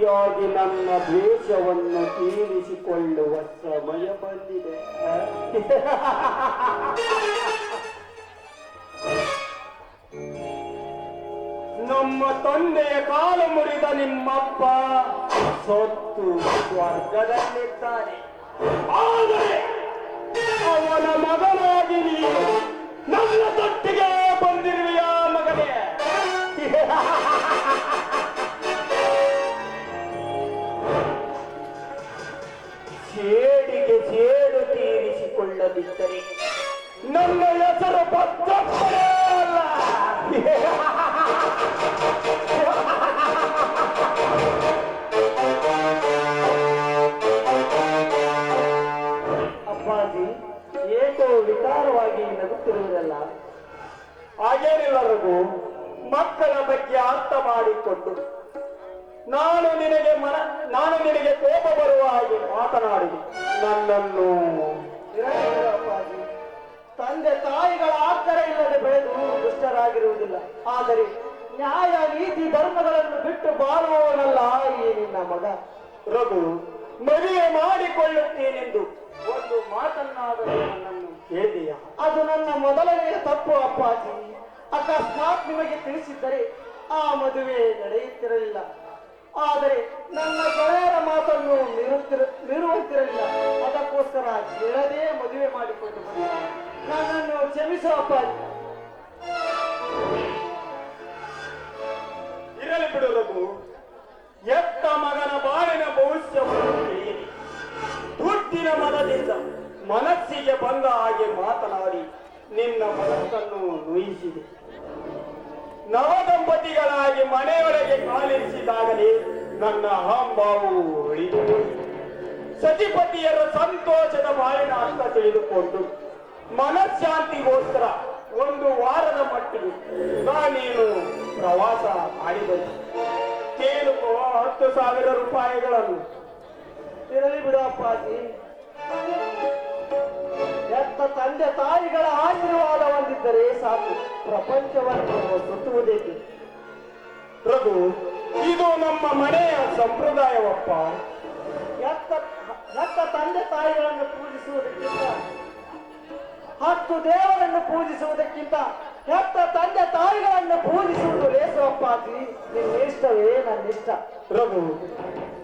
ಸರಿಯಾಗಿ ನನ್ನ ದ್ವೇಷವನ್ನು ತೀರಿಸಿಕೊಳ್ಳುವ ಸಮಯ ಬಂದಿದೆ. ನಮ್ಮ ತಂದೆಯ ಕಾಲು ಮುರಿದ ನಿಮ್ಮಪ್ಪ ಸೊತ್ತು ಸ್ವರ್ಗದಲ್ಲಿದ್ದಾರೆ ಆದರೆ ಅವನ ಮಗನಾಗಿ ನೀನು ನನ್ನ ತೊಟ್ಟಿಗೆ ಬಂದಿರುವ ಮಗನೇ? ನಗುತ್ತಿರುವುದಲ್ಲ ಹಾಗೇನಿಲ್ಲ ರಘು ಮಕ್ಕಳ ಬಗ್ಗೆ ಅರ್ಥ ಮಾಡಿಕೊಂಡು ನಾನು ನಿನಗೆ ಮನ ನಾನು ನಿನಗೆ ಕೋಪ ಬರುವ ಹಾಗೆ ಮಾತನಾಡಿದೆ ನನ್ನನ್ನು ತಂದೆ ತಾಯಿಗಳ ಆಕರ ಇಲ್ಲದೆ ಬೆಳೆದು ದುಷ್ಟರಾಗಿರುವುದಿಲ್ಲ. ಆದರೆ ನ್ಯಾಯ ನೀತಿ ಧರ್ಮಗಳನ್ನು ಬಿಟ್ಟು ಬಾಳುವವನಲ್ಲ ಈ ನಿನ್ನ ಮಗ. ರಘು ಮದುವೆ ಮಾಡಿಕೊಳ್ಳುತ್ತೇನೆಂದು ಒಂದು ಮಾತನ್ನಾದರೂ ನನ್ನನ್ನು ಕೇಳಿಯ? ಅದು ನನ್ನ ಮೊದಲನೆಯ ತಪ್ಪು ಅಪ್ಪಾಜಿ. ಅಕಸ್ಮಾತ್ ನಿಮಗೆ ತಿಳಿಸಿದ್ದರೆ ಆ ಮದುವೆ ನಡೆಯುತ್ತಿರಲಿಲ್ಲ. ಆದರೆ ನನ್ನ ಗೆಳೆಯರ ಮಾತನ್ನು ಮೀರುತ್ತಿರ ಮೀರುವಂತಿರಲಿಲ್ಲ. ಅದಕ್ಕೋಸ್ಕರ ಗೆಳದೇ ಮದುವೆ ಮಾಡಿಕೊಂಡು ಬಂದೆ. ನನ್ನನ್ನು ಕ್ಷಮಿಸೋ ಅಪ್ಪಾಜಿ. ಇರಲಿ ಬಿಡು ರಘು. ಎತ್ತ ಮಗನ ಬಾಳಿನ ಭವಿಷ್ಯವನ್ನು ಮನದಿಂದ ಮನಸ್ಸಿಗೆ ಬಂದ ಹಾಗೆ ಮಾತನಾಡಿ ನಿನ್ನ ಮನಸ್ಸನ್ನು ನುಯಿಸಿದೆ. ನವದಂಪತಿಗಳಾಗಿ ಮನೆಯೊಳಗೆ ಕಾಲಿರಿಸಿದಾಗಲೇ ನನ್ನ ಅಹಂಭಾವು ಉಳಿದು. ಸತಿಪತಿಯರ ಸಂತೋಷದ ಬಾಳಿನ ಅರ್ಥ ತಿಳಿದುಕೊಂಡು ಮನಃಶಾಂತಿಗೋಸ್ಕರ ಒಂದು ವಾರದ ಮಟ್ಟಿಗೆ ನಾನೇನು ಪ್ರವಾಸ ಮಾಡಿದೆ. ಕೇಳುವ ಹತ್ತು ಸಾವಿರ ರೂಪಾಯಿಗಳನ್ನು. ಇರಲಿ ಬಿಡಪ್ಪ ಅಪ್ಪಾಜಿ. ಎತ್ತ ತಂದೆ ತಾಯಿಗಳ ಆಶೀರ್ವಾದ ಹೊಂದಿದ್ದರೆ ಸಾಕು. ಪ್ರಪಂಚವನ್ನು ಸುತ್ತುವುದೇಕೆ? ಪ್ರಭು ಇದು ನಮ್ಮ ಮನೆಯ ಸಂಪ್ರದಾಯವಪ್ಪ. ಎತ್ತ ಎತ್ತ ತಂದೆ ತಾಯಿಗಳನ್ನು ಪೂಜಿಸುವುದಕ್ಕಿಂತ ಹತ್ತು ದೇವರನ್ನು ಪೂಜಿಸುವುದಕ್ಕಿಂತ ಎತ್ತ ತಂದೆ ತಾಯಿಗಳನ್ನು ಪೂಜಿಸುವುದು ಲೇಸವಪ್ಪಾಜಿ ನಿನ್ನ ಇಷ್ಟವೇ ನನ್ನ ಇಷ್ಟ. ಪ್ರಭು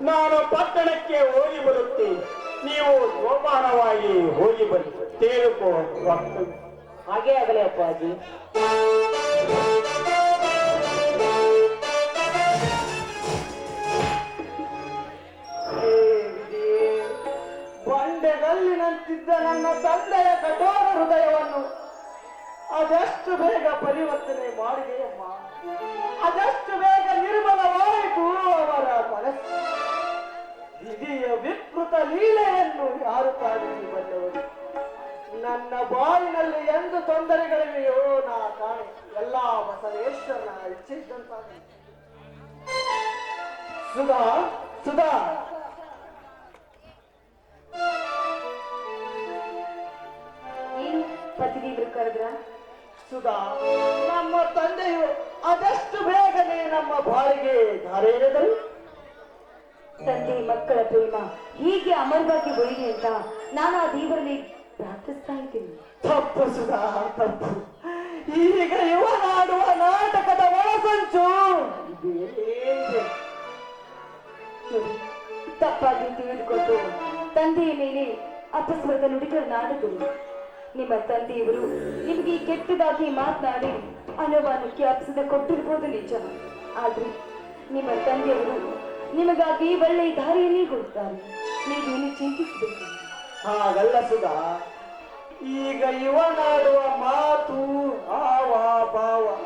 ನಾನು ಪಟ್ಟಣಕ್ಕೆ ಹೋಗಿ ಬರುತ್ತೇನೆ. ನೀವು ಸೋಪಾನವಾಗಿ ಹೋಗಿ ಬನ್ನಿ. ತೇಲುಕೋ ಹಾಗೆ ಆಗಲೇ ಅಪ್ಪಾಜಿ. ಬಂಡೆಗಲ್ಲಿನಂತಿದ್ದ ನನ್ನ ತಂದೆಯ ಕಠೋರ ಹೃದಯವನ್ನು ಅದಷ್ಟು ಬೇಗ ಪರಿವರ್ತನೆ ಮಾಡಿದೆಯಮ್ಮ ಅದಷ್ಟು ಬೇಗ ನಿರ್ಮಲವಾಯಿತು ವಿಧಿಯ ವಿಕೃತ ಲೀಲೆಯನ್ನು ಯಾರು ಕಾಣಿಸಿ ಬಂದವರು? ನನ್ನ ಬಾಳಿನಲ್ಲಿ ಎಂದು ತೊಂದರೆಗಳಿವೆಯೋ ನಾ ಕಾಣೆ. ಎಲ್ಲ ಬಸವೇಶ್ವರನ ಇಚ್ಛಿದ್ದಂತ ಸುಧಾ ಸುಧಾ. ಏನು ಪತಿದೇವರು ಕರೆದ್ರ? ಸುಧಾ ನಮ್ಮ ತಂದೆಯು ಅದಷ್ಟು ಬೇಗನೆ ನಮ್ಮ ಬಾಳಿಗೆ ಧಾರೆಳೆದರು ತಂದೆ ಮಕ್ಕಳ ಪ್ರೇಮ ಹೀಗೆ ಅಮರವಾಗಿ ಉಳಿಲಿ ಅಂತ ನಾನು ಆ ದೇವರಲ್ಲಿ ಪ್ರಾರ್ಥಿಸ್ತಾ ಇದ್ದೀನಿ. ತಪ್ಪು ಸುಧಾ ತಪ್ಪು. ಈಗ ಇವನಾಡುವ ನಾಟಕದ ಒಳಸಂಚು. ತಪ್ಪಾಗಿ ತಿಳಿದುಕೊಂಡು ತಂದೆಯ ಮೇಲೆ ಅಪಸ್ವರದ ನುಡಿಗಳನ್ನಾಡಬಹುದು ನಿಮ್ಮ ತಂದೆಯವರು ನಿಮಗೆ ಕೆಟ್ಟದಾಗಿ ಮಾತನಾಡಿ ಅನುಮಾನಕ್ಕೆ ಅಪ್ಸದ ಕೊಟ್ಟಿರ್ಬೋದು ನಿಜ. ಆದ್ರೆ ನಿಮ್ಮ ತಂದೆಯವರು ನಿಮಗಾಗಿ ಒಳ್ಳೆಯ ದಾರಿಯಲ್ಲಿ ಹೋಗ್ತಾರೆ ನೀವೇನು ಚಿಂತಿಸಬೇಕು. ಹಾಗಲ್ಲ ಸುಧಾ. ಈಗ ಇವನಾಡುವ ಮಾತು ಆವ ಭಾವ.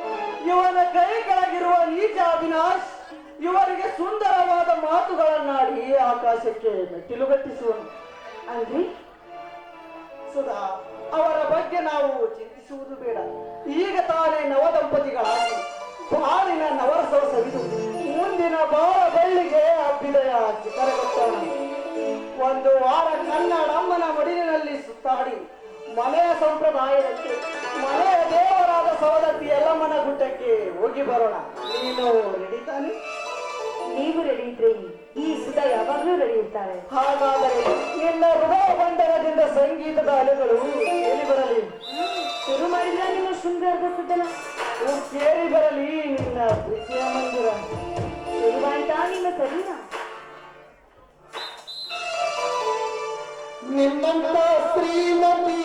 ಇವನ ಕೈ ಕೆಳಗಿರುವ ನೀಚ ಅವಿನಾಶ್ ಇವರಿಗೆ ಸುಂದರವಾದ ಮಾತುಗಳನ್ನಾಡಿ ಆಕಾಶಕ್ಕೆ ಮೆಟ್ಟಿಲುಗಟ್ಟಿಸುವನು. ಅಂದ್ರೆ? ಸುಧಾ ಅವರ ಬಗ್ಗೆ ನಾವು ಚಿಂತಿಸುವುದು ಬೇಡ. ಈಗ ತಾನೇ ನವದಂಪತಿಗಳಾಗಿ ಬಾಳಿನ ನವರಸವ ಸವಿದು ಮುಂದಿನ ಬಾಳ ಬಳ್ಳಿಗೆ ಚಿಕ್ಕರಗೊತ್ತೋಣ ಒಂದು ವಾರ ಕನ್ನಡಮ್ಮನ ಮಡಿಲಿನಲ್ಲಿ ಸುತ್ತಾಡಿ ಮನೆಯ ಸಂಪ್ರದಾಯಕ್ಕೆ ಮನೆಯ ದೇವರಾದ ಸವದತ್ತಿ ಎಲ್ಲಮ್ಮನ ಗುಡ್ಡಕ್ಕೆ ಹೋಗಿ ಬರೋಣ. ನೀನು ರೆಡಿ ತಾನೆ? ನೀವು ರೆಡಿ ಇದ್ರೆ ಈ ಸುಧಾ ಯಾವಾಗಲೂ ರೆಡಿ ಇರ್ತಾರೆ. ಹಾಗಾದರೆ ನಿನ್ನ ಹೃದಯ ಬಂಧನದಿಂದ ಸಂಗೀತದ ಅಲೆಗಳು ಕೇಳಿ ಬರಲಿ? ಶುರು ಮಾಡಿದ್ರೆ ನಿಮ್ಮ ಶೃಂಗಾರದ ಸುದ್ದನ. ಕೇಳಿ ಬರಲಿ ನಿನ್ನ ಪ್ರೀತಿಯ ಮಂದಿರ. ನಿಮ್ಮಂತ ಶ್ರೀಮತಿ